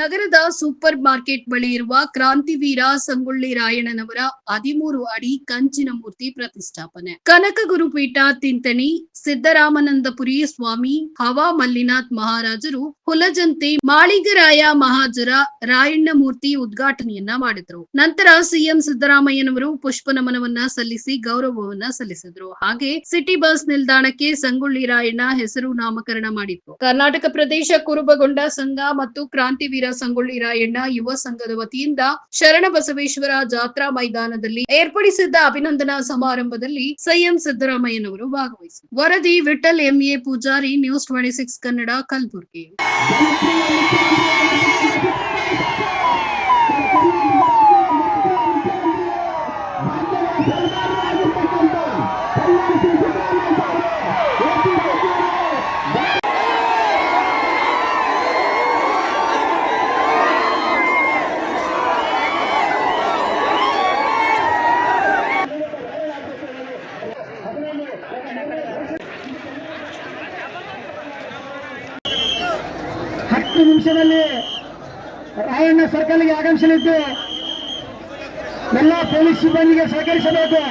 ನಗರದ super market ಬಳಿ ಇರುವ ಕ್ರಾಂತಿವೀರ ಸಂಗೊಳ್ಳಿ ರಾಯಣ್ಣನವರ ಹದಿಮೂರು ಅಡಿ ಕಂಚಿನ ಮೂರ್ತಿ ಪ್ರತಿಷ್ಠಾಪನೆ. ಕನಕ ಗುರುಪೀಠ ತಿಂತಣಿ, ಸಿದ್ದರಾಮನಂದಪುರಿ ಸ್ವಾಮಿ, ಹವಾ ಮಲ್ಲಿನಾಥ್ ಮಹಾರಾಜರು, ಹುಲಜಂತೆ ಮಾಳಿಗರಾಯ ಮಹಾಜರ ರಾಯಣ್ಣ ಮೂರ್ತಿ ಉದ್ಘಾಟನೆಯನ್ನ ಮಾಡಿದ್ರು. ನಂತರ ಸಿಎಂ ಸಿದ್ದರಾಮಯ್ಯನವರು ಪುಷ್ಪ ನಮನವನ್ನ ಸಲ್ಲಿಸಿ ಗೌರವವನ್ನ ಸಲ್ಲಿಸಿದ್ರು. ಹಾಗೆ ಸಿಟಿ ಬಸ್ ನಿಲ್ದಾಣಕ್ಕೆ ಸಂಗೊಳ್ಳಿ ರಾಯಣ್ಣ ಹೆಸರು ನಾಮಕರಣ ಮಾಡಿದ್ರು. ಕರ್ನಾಟಕ ಪ್ರದೇಶ ಕುರುಬಗೊಂಡ ಸಂಘ ಮತ್ತು ಕ್ರಾಂತಿವೀರ ಸಂಗೊಳ್ಳಿ ರಾಯಣ್ಣ ಯುವ ಸಂಘದ ವತಿಯಿಂದ ಶರಣ ಬಸವೇಶ್ವರ ಜಾತ್ರಾ ಮೈದಾನದಲ್ಲಿ ಏರ್ಪಡಿಸಿದ್ದ ಅಭಿನಂದನಾ ಸಮಾರಂಭದಲ್ಲಿ ಸಿಎಂ ಸಿದ್ದರಾಮಯ್ಯನವರು ಭಾಗವಹಿಸಿದರು. ವರದಿ Vithal MA Poojari, news twenty six Kannada, Kalaburagi. ಹತ್ತು ನಿಮಿಷದಲ್ಲಿ ರಾಯಣ್ಣ ಸರ್ಕಲ್ಗೆ ಆಗಮಿಸಲಿದ್ದು, ಎಲ್ಲ ಪೊಲೀಸ್ ಸಿಬ್ಬಂದಿಗೆ ಸಹಕರಿಸಬೇಕು.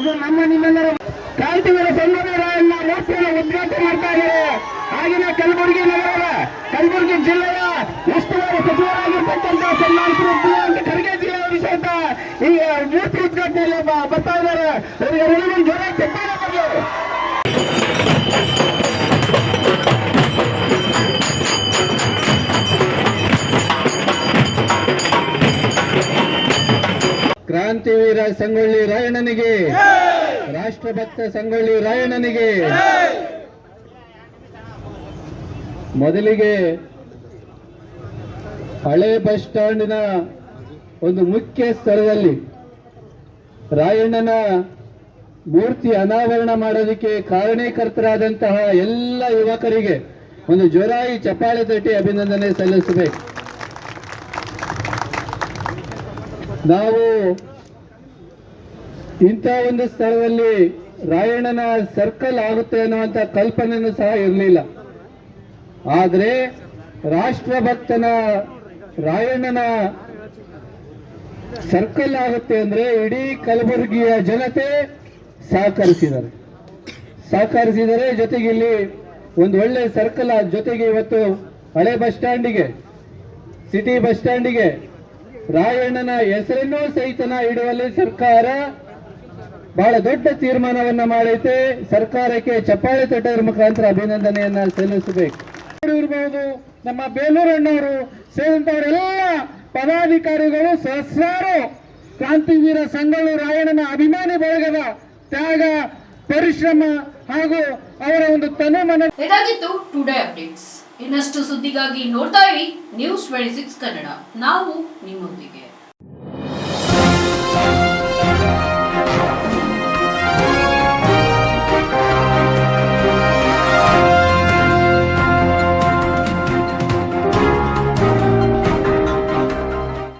ಇದು ನಮ್ಮ ನಿಮ್ಮೆಲ್ಲರ ಸಂಬಂಧ ರಾಯಣ್ಣ ಮೂರ್ತಿಯನ್ನು ಉದ್ಘಾಟನೆ ಮಾಡ್ತಾ ಇದ್ದಾರೆ. ಆಗಿನ ಕಲಬುರಗಿ ನಗರದ ಕಲಬುರಗಿ ಜಿಲ್ಲೆಯ ಉಸ್ತುವಾರಿ ಸಚಿವರಾಗಿರ್ತಕ್ಕಂಥ ಸನ್ಮಾನಿಸಿದ ಖರ್ಗೆ ಜಿಲ್ಲೆಯ ವಿಷಯ ಈ ಮೂರ್ತಿ ಉದ್ಘಾಟನೆಯಲ್ಲಿ ಬರ್ತಾ ಇದ್ದಾರೆ. ಕ್ರಾಂತಿವೀರ ಸಂಗೊಳ್ಳಿ ರಾಯಣ್ಣನಿಗೆ. ರಾಷ್ಟ್ರಭಕ್ತ ಸಂಗೊಳ್ಳಿ ರಾಯಣ್ಣನಿಗೆ. ಮೊದಲಿಗೆ ಹಳೆ ಬಸ್ ಸ್ಟ್ಯಾಂಡಿನ ಒಂದು ಮುಖ್ಯ ಸ್ಥಳದಲ್ಲಿ ರಾಯಣ್ಣನ ಮೂರ್ತಿ ಅನಾವರಣ ಮಾಡೋದಕ್ಕೆ ಕಾರಣೀಕರ್ತರಾದಂತಹ ಎಲ್ಲ ಯುವಕರಿಗೆ ಒಂದು ಜೋರಾಗಿ ಚಪ್ಪಾಳೆ ತಟ್ಟಿ ಅಭಿನಂದನೆ ಸಲ್ಲಿಸಬೇಕು. ನಾವು ಇಂಥ ಒಂದು ಸ್ಥಳದಲ್ಲಿ ರಾಯಣ್ಣನ ಸರ್ಕಲ್ ಆಗುತ್ತೆ ಅನ್ನುವಂಥ ಕಲ್ಪನೆಯೂ ಸಹ ಇರಲಿಲ್ಲ. ಆದರೆ ರಾಷ್ಟ್ರಭಕ್ತನ ರಾಯಣ್ಣನ ಸರ್ಕಲ್ ಆಗುತ್ತೆ ಅಂದ್ರೆ ಇಡೀ ಕಲಬುರಗಿಯ ಜನತೆ ಸಹಕರಿಸಿದ್ದಾರೆ. ಸಹಕರಿಸಿದರೆ ಜೊತೆಗೆ ಇಲ್ಲಿ ಒಂದು ಒಳ್ಳೆ ಸರ್ಕಲ್ ಜೊತೆಗೆ ಇವತ್ತು ಹಳೆ ಬಸ್ ಸ್ಟ್ಯಾಂಡಿಗೆ, ಸಿಟಿ ಬಸ್ ಸ್ಟ್ಯಾಂಡಿಗೆ ರಾಯಣ್ಣನ ಹೆಸರನ್ನೂ ಸಹಿತನ ಇಡುವಲ್ಲಿ ಸರ್ಕಾರ ಬಹಳ ದೊಡ್ಡ ತೀರ್ಮಾನವನ್ನ ಮಾಡೈತೆ. ಸರ್ಕಾರಕ್ಕೆ ಚಪ್ಪಾಳೆ ತಟ್ಟೋದ್ರ ಮುಖಾಂತರ ಅಭಿನಂದನೆಯನ್ನ ಸಲ್ಲಿಸಬೇಕು. ಇರಬಹುದು ನಮ್ಮ ಬೇಲೂರು ಅಣ್ಣವರು ಸೇರಿದಂತವರೆಲ್ಲ ಪದಾಧಿಕಾರಿಗಳು ಸಹಸ್ರಾರು ಕ್ರಾಂತಿವೀರ ಸಂಗೊಳ್ಳಿ ರಾಯಣ್ಣನ ಅಭಿಮಾನಿ ಬಳಗದ ತ್ಯಾಗ, ಪರಿಶ್ರಮ ಹಾಗೂ ಅವರ ಒಂದು ತನು ಮನ ಇದಾಗಿತ್ತು ಟುಡೇ ಅಪ್ಡೇಟ್ಸ್ ಇನ್ನಷ್ಟು ಸುದ್ದಿಗಾಗಿ ನೋಡ್ತಾ ಇರಿ ನ್ಯೂಸ್ ಟ್ವೆಂಟಿ ಸಿಕ್ಸ್ ಕನ್ನಡ ನಾವು ನಿಮ್ಮೊಂದಿಗೆ.